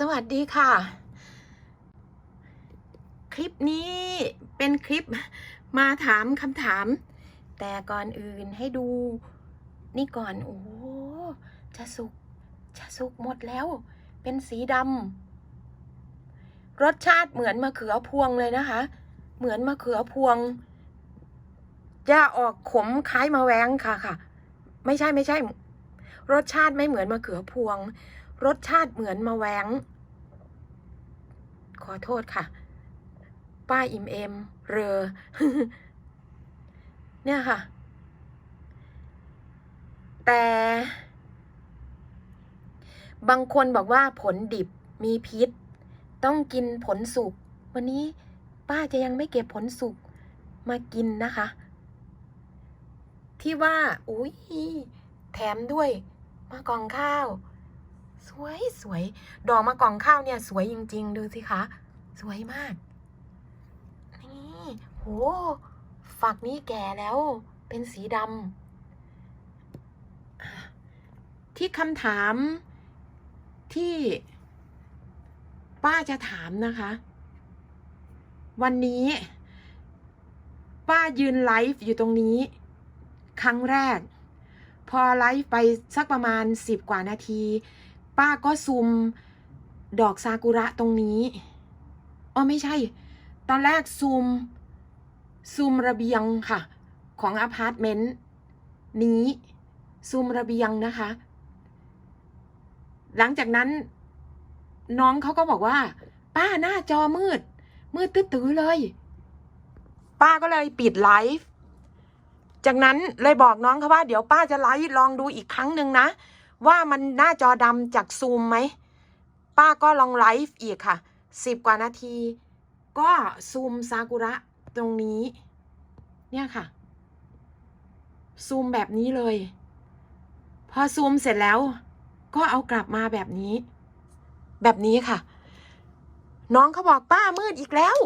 สวัสดีค่ะ คลิปนี้เป็นคลิปมาถามคำถาม แต่ก่อนอื่นให้ดูนี่ก่อน โอ้จะสุกจะสุกหมดแล้ว เป็นสีดำรสชาติเหมือนมะเขือพวงเลยนะคะ เหมือนมะเขือพวง จะออกขมคล้ายมะแวงค่ะค่ะ ไม่ใช่ไม่ใช่ รสชาติไม่เหมือนมะเขือพวง รสชาติเหมือนมะแวงขอโทษค่ะ ป้าอิมเอมเรอ เนี่ยค่ะ แต่ บางคนบอกว่าผลดิบมีพิษ ต้องกินผลสุก วันนี้ป้าจะยังไม่เก็บผลสุก มากินนะคะ ที่ว่า อุ้ยแถมด้วยมะกองข้าว สวยสวย ดอกมะกองข้าวเนี่ย สวยจริง ๆ ดูสิคะ สวยมาก นี่โหฝักนี้แก่แล้ว เป็นสีดำที่คำถามที่ป้าจะถามนะคะ วันนี้ ป้ายืนไลฟ์อยู่ตรงนี้ ครั้งแรก พอไลฟ์ไปสักประมาณสิบกว่านาที ป้าก็ซูมดอกซากุระตรงนี้อ๋อไม่ใช่ ตอนแรกซูมซูมระเบียงค่ะ ของอพาร์ตเมนต์นี้ซูมระเบียงนะคะ หลังจากนั้น น้องเขาก็บอกว่า ป้าหน้าจอมืด มืดตื้อเลย ป้าก็เลยปิดไลฟ์จากนั้นเลยบอกน้องเขาว่าเดี๋ยวป้าจะไลฟ์ลองดูอีกครั้งหนึ่งนะ ว่ามันหน้าจอดำจากซูมไหม ป้าก็ลองไลฟ์อีกค่ะสิบกว่านาที ก็ซูมซากุระตรงนี้ เนี่ยค่ะ ซูมแบบนี้เลย พอซูมเสร็จแล้ว ก็เอากลับมาแบบนี้ แบบนี้ค่ะ น้องเขาบอกป้ามืดอีกแล้ว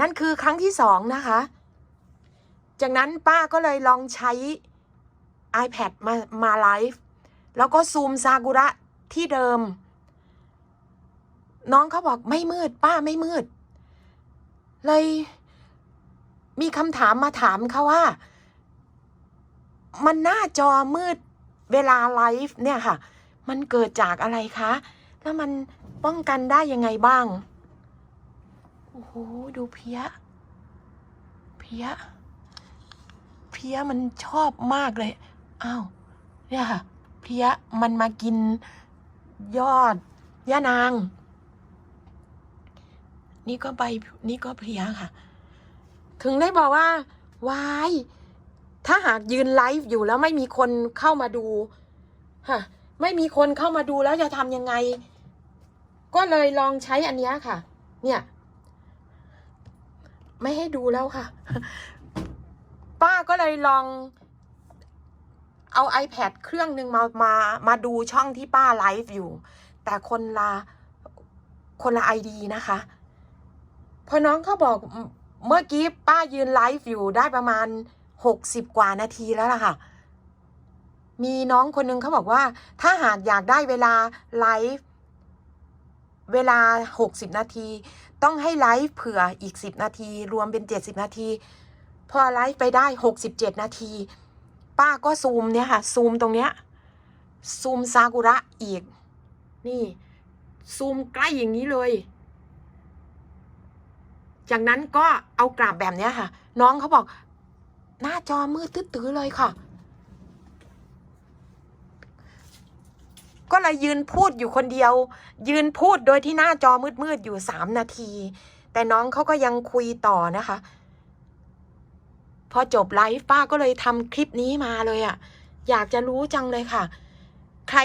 นั่นคือครั้งที่สองนะคะ จากนั้นป้าก็เลยลองใช้ iPad มามาไลฟ์แล้วก็ซูมซากุระที่เดิม น้องเขาบอกไม่มืด ป้าไม่มืด เลยมีคำถามมาถามเขาว่า มันหน้าจอมืดเวลาไลฟ์เนี่ยค่ะ มันเกิดจากอะไรคะ แล้วมันป้องกันได้ยังไงบ้าง โอ้โห ดูเพี้ย เพี้ย เพี้ยมันชอบมากเลย อ้าวเนี่ยค่ะเพี้ยมันมากินยอดย่านาง นี่ก็ใบนี่ก็เพลียค่ะ ถึงได้บอกว่าวายถ้าหากยืนไลฟ์อยู่แล้วไม่มีคนเข้ามาดูฮะไม่มีคนเข้ามาดูแล้วจะทำยังไง ก็เลยลองใช้อันนี้ค่ะ เนี่ย ไม่ให้ดูแล้วค่ะ ป้าก็เลยลอง เอา iPad เครื่องหนึ่งมามามาดูช่องที่ป้าไลฟ์อยู่ แต่คนละคนละไอดีนะคะ พอน้องเขาบอกเมื่อกี้ป้ายืนไลฟ์อยู่ได้ประมาณหกสิบกว่านาทีแล้วล่ะค่ะ มีน้องคนหนึ่งเขาบอกว่า ถ้าหากอยากได้เวลาไลฟ์เวลาหกสิบนาที ต้องให้ไลฟ์เผื่ออีกสิบนาที รวมเป็นเจ็ดสิบนาที พอไลฟ์ไปได้หกสิบเจ็ดนาที ป้าก็ซูมเนี่ยค่ะ ซูมตรงเนี้ย ซูมซากุระอีก นี่ ซูมใกล้อย่างนี้เลย จากนั้นก็เอากราบแบบเนี้ยค่ะ น้องเขาบอก หน้าจอมืดตื้อเลยค่ะ ก็เลยยืนพูดอยู่คนเดียว ยืนพูดโดยที่หน้าจอมืดๆอยู่สามนาที แต่น้องเขาก็ยังคุยต่อนะคะ พอจบไลฟ์ป้าก็เลยทำคลิปนี้มาเลยอะ่ะ อยากจะรู้จังเลยค่ะ ใคร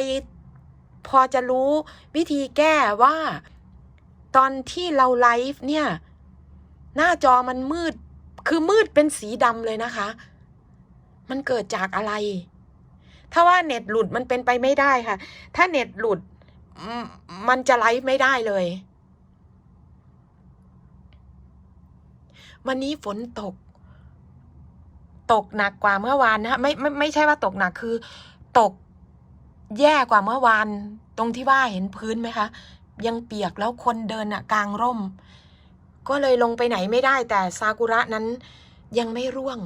พอจะรู้วิธีแก้ว่า ตอนที่เราไลฟ์เนี่ย หน้าจอมันมืด คือมืดเป็นสีดำเลยนะคะ มันเกิดจากอะไร ถ้าว่าเน็ตหลุดมันเป็นไปไม่ได้ค่ะ ถ้าเน็ตหลุดมันจะไลฟ์ไม่ได้เลย วันนี้ฝนตก ตกหนักกว่าเมื่อวานนะคะไม่ไม่ไม่ใช่ว่าตกหนักคือ ตกแย่กว่าเมื่อวาน ตรงที่ว่าเห็นพื้นไหมคะ ยังเปียกแล้วคนเดินอะกลางร่ม ก็เลยลงไปไหนไม่ได้ แต่ซากุระนั้นยังไม่ร่วง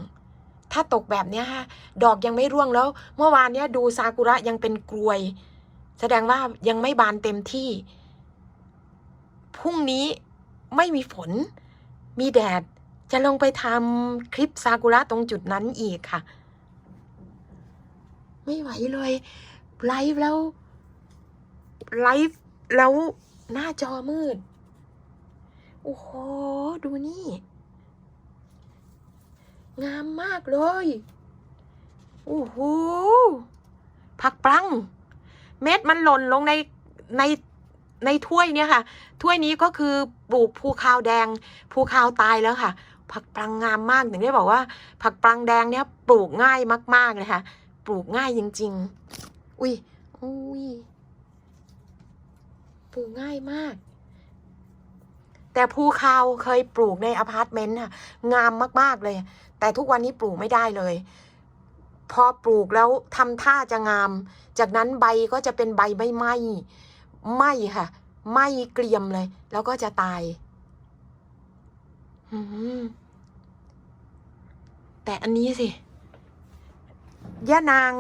ถ้าตกแบบเนี้ยฮะดอกยังไม่ร่วงแล้ว เมื่อวานเนี้ยดูซากุระยังเป็นกลวย แสดงว่ายังไม่บานเต็มที่พรุ่งนี้ไม่มีฝน มีแดด จะลงไปทำคลิปซากุระตรงจุดนั้นอีกค่ะ ไม่ไหวเลยไลฟ์แล้วไลฟ์แล้วหน้าจอมืด โอ้โห ดูนี่ งามมากเลย โอ้โห ผักปลัง เม็ดมันหล่นลงในในในถ้วยเนี่ยค่ะ ถ้วยนี้ก็คือปลูกภูคาวแดง ภูคาวตายแล้วค่ะ ผักปลังงามมากถึงได้บอกว่า ผักปลังแดงเนี่ยปลูกง่ายมากๆเลยค่ะปลูกง่ายจริง ๆ อุ้ยอุ้ยปลูกง่ายมาก แต่ภูคาเคยปลูกในอพาร์ตเมนต์ค่ะงามมากๆเลย แต่ทุกวันนี้ปลูกไม่ได้เลย พอปลูกแล้วทำท่าจะงาม จากนั้นใบก็จะเป็นใบไม่ไหม้ไหม้ค่ะไหม้เกรียมเลย แล้วก็จะตาย แต่อันนี้สิย่านาง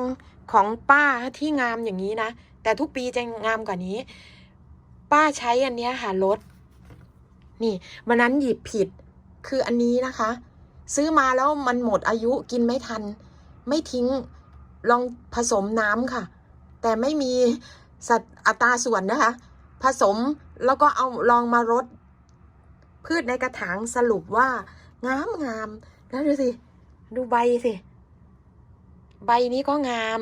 ของป้าที่งามอย่างนี้นะ แต่ทุกปีจะงามกว่านี้ ป้าใช้อันนี้ค่ะลดนี่วันนั้นหยิบผิดคืออันนี้นะคะ ซื้อมาแล้วมันหมดอายุกินไม่ทัน ไม่ทิ้งลองผสมน้ำค่ะ แต่ไม่มีสัดอัตราส่วนนะคะ ผสมแล้วก็เอาลองมารด พืชในกระถางสรุปว่า งามงาม แล้วดูสิ ดูใบสิ ใบนี้ก็งาม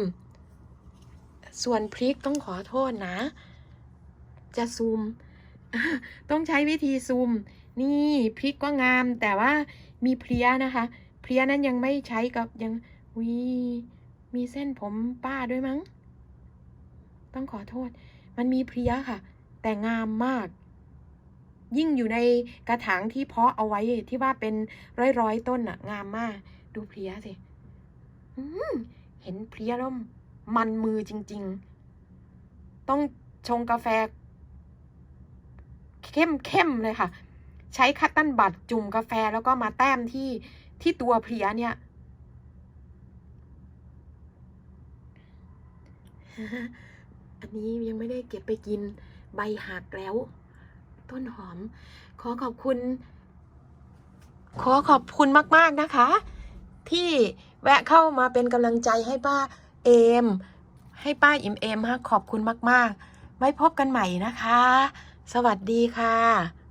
ส่วนพริกต้องขอโทษนะ จะซูม ต้องใช้วิธีซูม นี่พริกก็งาม แต่ว่ามีเพลียนะคะ เพลียนั้นยังไม่ใช้กับยังวิมีเส้นผมป้าด้วยมั้ง ต้องขอโทษ มันมีเพลียค่ะ แต่งามมาก ยิ่งอยู่ในกระถางที่เพาะเอาไว้ที่ว่าเป็นร้อยร้อยๆต้นอะงามมาก ดูเพลียสิเห็นเพลียแล้วมันมือจริง ๆ ต้องชงกาแฟ เข้มเข้มๆเลยค่ะ ใช้คัตตันบัตจุ่มกาแฟแล้วก็มาแต้มที่ที่ตัวเพลียเนี่ยอันนี้ยังไม่ได้เก็บไปกินใบหักแล้ว ต้นหอม ขอขอบคุณ ขอขอบคุณมาก ๆนะคะ ที่แวะเข้ามาเป็นกำลังใจให้ป้าเอม ให้ป้าอิมเอมฮะขอบคุณมาก ๆ ไว้พบกันใหม่นะคะ สวัสดีค่ะ